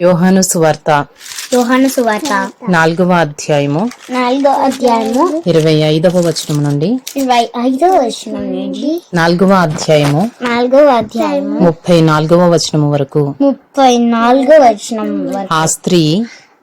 యోహాను సువార్త యోహాను సువార్త నాలుగవ అధ్యాయము నాలుగో అధ్యాయము ఇరవై ఐదవ వచనం నుండి ఇరవై ఐదో వచనం నుండి నాలుగవ అధ్యాయము నాలుగో అధ్యాయము ముప్పై నాలుగవ వచనము వరకు. ముప్పై నాలుగో వచనం వరకు. ఆ స్త్రీ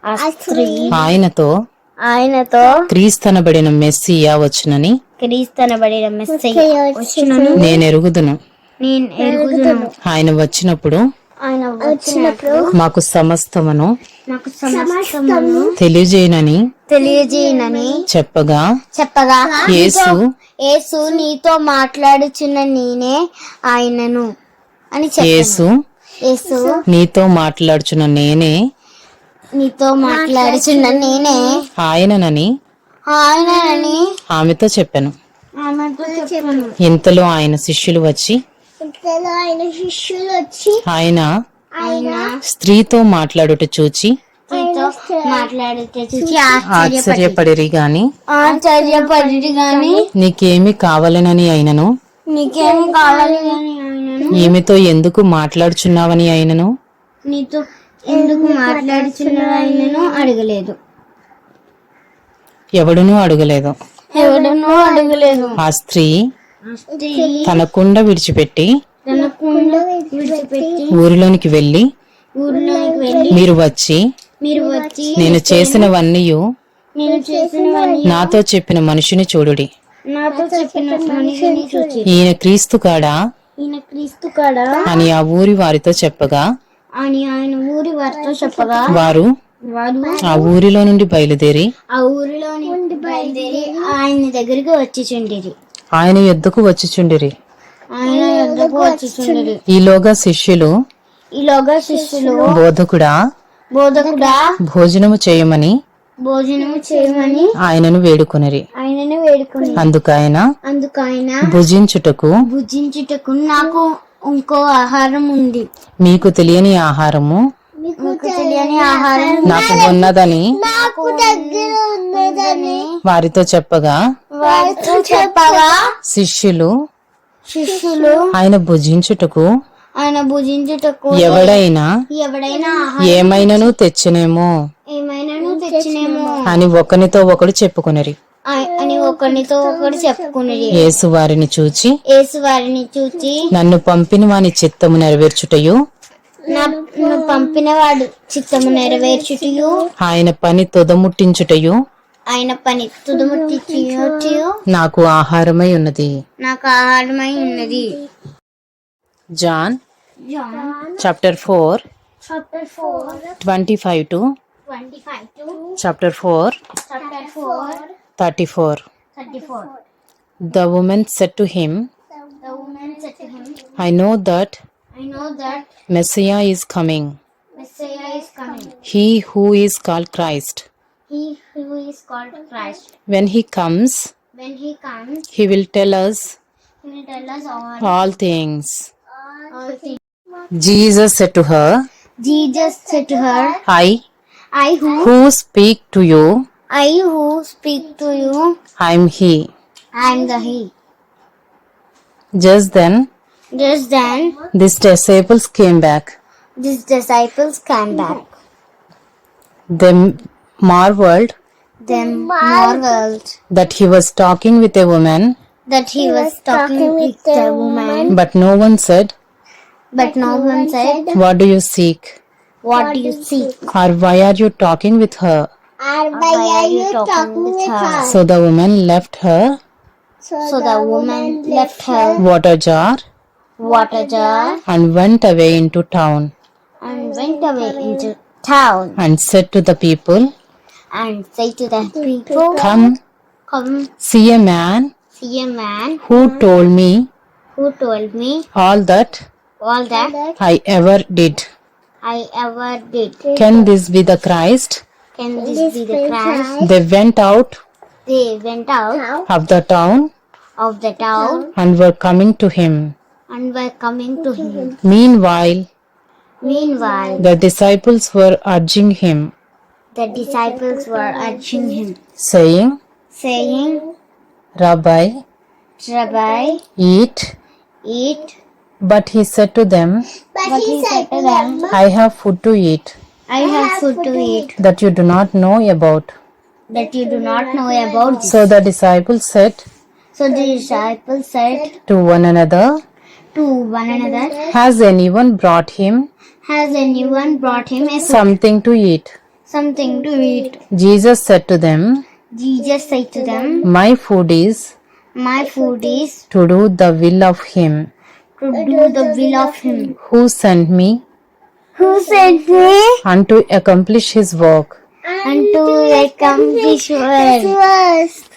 ఆ స్త్రీ ఆయనతో ఆయనతో క్రీస్తనబడిన మెస్సియా వచ్చునని క్రీస్తనబడిన మెస్సయ్య వచ్చినను నేను ఎరుగుదును నేను ఎరుగుదును ఆయన వచ్చినప్పుడు ఆయన వచ్చినప్పుడు మాకు సమస్తమును నాకు సమస్తమును తెలియజేయనని తెలియజేయనని చెప్పగా చెప్పగా యేసు యేసు నీతో మాట్లాడుచున్న నేనే ఆయనను అని యేసు యేసు నీతో మాట్లాడుచున్న నేనే నీతో మాట్లాడుచున్న నేనే ఆయననని ఆయనని ఆమెతో చెప్పాను. ఆమెతో చెప్పాను. ఇంతలో ఆయన శిష్యులు వచ్చి ఆయన శిష్యులు వచ్చి ఆయన ఆయన స్త్రీతో మాట్లాడుట చూచి ఆశ్చర్యపడిరి గాని ఆశ్చర్యపడి గాని నీకేమి కావాలనని అయినను? నీకేమి కావాలి ఈమెతో ఎందుకు మాట్లాడుచున్నావని అయినను? నీతో ఎందుకు మాట్లాడుచున్న ఆయనను అడగలేదు. ఎవడునూ అడగలేదు. ఎవడనూ అడగలేదు. ఆ స్త్రీ స్త్రీ తన కుండ విడిచిపెట్టి తన కుండ విడిచిపెట్టి ఊరిలోనికి వెళ్ళి ఊర్లోకి వెళ్ళి మీరు వచ్చి మీరు వచ్చి నేను చేసినవన్నీ నేను చేసినవన్నీ నాతో చెప్పిన మనిషిని చూడుడి. నాతో చెప్పిన మనిషిని చూచి. ఈయన క్రీస్తు కాడా? ఈయన క్రీస్తు కాడ? అని ఆ ఊరి వారితో చెప్పగా అని ఆయన ఊరి వారితో చెప్పగా వారు ఆ ఊరిలో నుండి బయలుదేరి ఆ ఊరిలో నుండి బయలుదేరి ఆయన దగ్గరికి వచ్చి చుండిరి. ఆయన ఎద్దుకు వచ్చి చుండిరి. ఈలోగా శిష్యులు ఈలోగా శిష్యులు బోధకుడా? బోధకుడా? భోజనము చేయమని భోజనము చేయమని ఆయనను వేడుకొనిరి. ఆయనను వేడుకుని అందుకైన అందుకు ఆయన భుజించుటకు భుజించుటకు నాకు ఇంకో ఆహారం ఉంది. మీకు తెలియని ఆహారము మీకు తెలియని ఆహారం నాకు ఉన్నదని నాకు దగ్గర ఉన్నదని వారితో చెప్పగా వారితో చెప్పగా శిష్యులు శిష్యులు ఆయన భుజించుటకు ఆయన భుజించుటకు ఎవడైనా ఎవడైనా ఏమైనను తెచ్చినేమో. ఏమైనాను తెచ్చినేమో. అని ఒకనితో ఒకడు చెప్పుకొనిరి. అని ఒకరితో ఒకరు చెప్పుకునేది యేసు వారిని చూచి యేసు వారిని చూచి నన్ను పంపిన వాని చిత్తము నెరవేర్చుటయు? నన్ను పంపిన వాడు చిత్తము నెరవేర్చుటయు? ఆయన పని తుదముట్టించుటయు? ఆయన పని తుదముట్టియు నాకు ఆహారమై ఉన్నది. నాకు ఆహారమై ఉన్నది. John chapter four. Twenty five to chapter four. Thirty four. The woman said to him. The woman said to him, I know that I know that Messiah is coming. Messiah is coming. He who is called Christ. He who is called Christ. When he comes, when he comes, he will tell us, he will tell us all, all things. All things. Jesus said to her, Jesus said to her, I, I who, who speak to you, I who speak to you, I am he. I am the he. Just then, just then, these disciples came back. These disciples came back. They marveled Them marveled that he was talking with a woman, that he was talking with the woman, but no one said, but no one said, What do you seek? What do you seek? Or why are you talking with her? Or why are you talking with her? So the woman left her? So the woman left her. water jar? Water jar. and went away into town. And went away into town. And said to the people, and say to the people, Come Come see a man see a man who told me who told me all that all that I ever did. I ever did. Can this be the Christ? Can this be the Christ? They went out They went out of the town of the town and were coming to him. and were coming to him. Meanwhile, Meanwhile, the disciples were urging him, the disciples were urging him, saying, saying, Rabbi, Rabbi, eat. eat. But he said to them, But he said to them, I have food to eat, I have food to eat that you do not know about. that you do not know about. So the disciples said So the disciples said to one another, to one another, Has anyone brought him Has anyone brought him a food, something to eat? Something to eat? Jesus said to them, Jesus said to them, My food is My food is to do the will of him to do the will of him who sent me who sent me and to accomplish his work. and to accomplish His work.